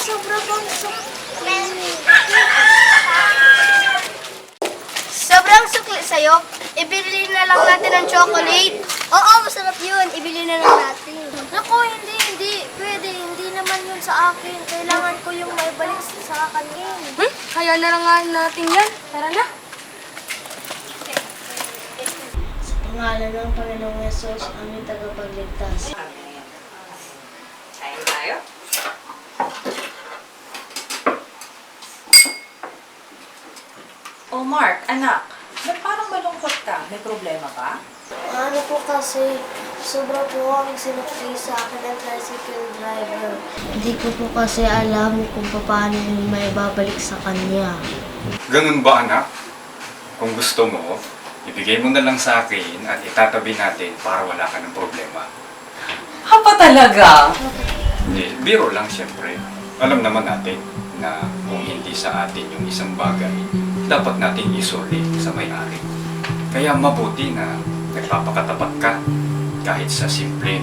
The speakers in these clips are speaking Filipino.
sobra bang sukli? Sobrang sukli sa'yo. Ibili na lang natin ng chocolate. Oo, masarap yun. Ibili na lang natin. Naku, hindi, hindi. Pwede, hindi naman yun sa akin. Kailangan ko yung may balik sa kanya. Hmm? Kaya na lang nga natin yan. Tara na. Sa pangalan ng Panginoong Yesus, aming tagapagligtas. Mark, anak. Ba't parang malungkot ka? May problema ba? Ano po kasi, sobra po ang sinukli sa akin ng tricycle driver. Hindi ko po kasi alam kung paano yung may babalik sa kanya. Ganun ba anak? Kung gusto mo, ibigay mo na lang sa akin at itatabi natin para wala ka ng problema. Ha pa talaga? Hindi, biro lang siyempre. Alam naman natin na kung hindi sa atin yung isang bagay, dapat nating isuli sa may-ari. Kaya mabuti na nagpapakatapat ka kahit sa simpleng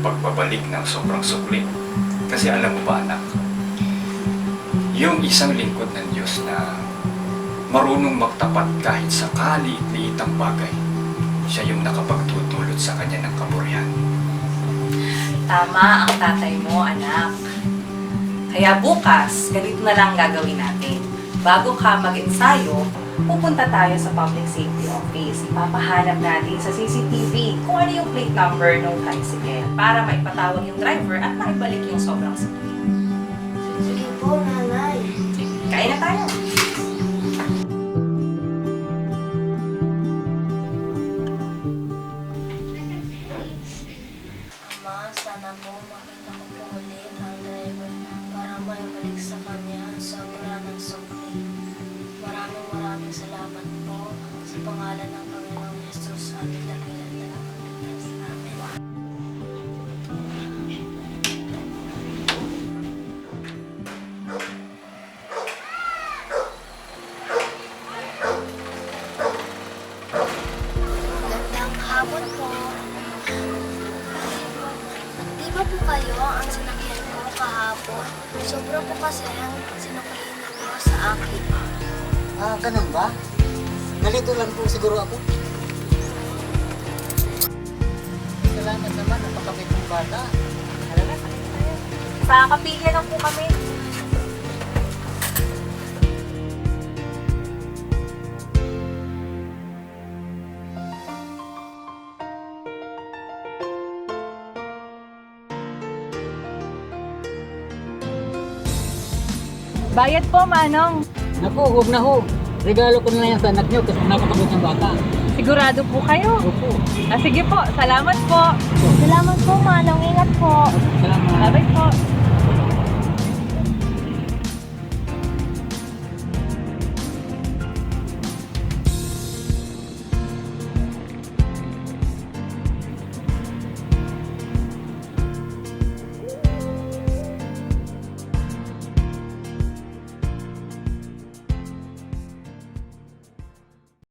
pagbabalik ng sobrang sukli. Kasi alam mo ba anak, yung isang lingkod ng Diyos na marunong magtapat kahit sa kaliit-liitang bagay, siya yung nakapagtutulot sa kanya ng kaburihan. Tama ang tatay mo, anak. Kaya bukas, ganito na lang gagawin natin. Bago ka mag-ensayo, pupunta tayo sa Public Safety Office. Ipapahanap natin sa CCTV kung ano yung plate number ng tricycle para maipatawag yung driver at maibalik pangalan ng Panginoong Yesus at dakilan na Amen. Magandang hapon po. Di ba po kayo ang sinakyan ko kahapon? Sobra po kasi ang sinukliin ninyo sa akin. Ah, ganun ba? Nalito lang po siguro ako. Salamat naman, napakabait ng bata. Halala. Sa kapilya lang po kami. Bayad po, Manong. Naku, huwag na ho. Regalo ko na lang yan sa anak niyo kasi napakabait ng bata. Sigurado po kayo. Opo. Ah, sige po, salamat po. Salamat po, Manong. Ingat po. Salamat. Bye-bye po.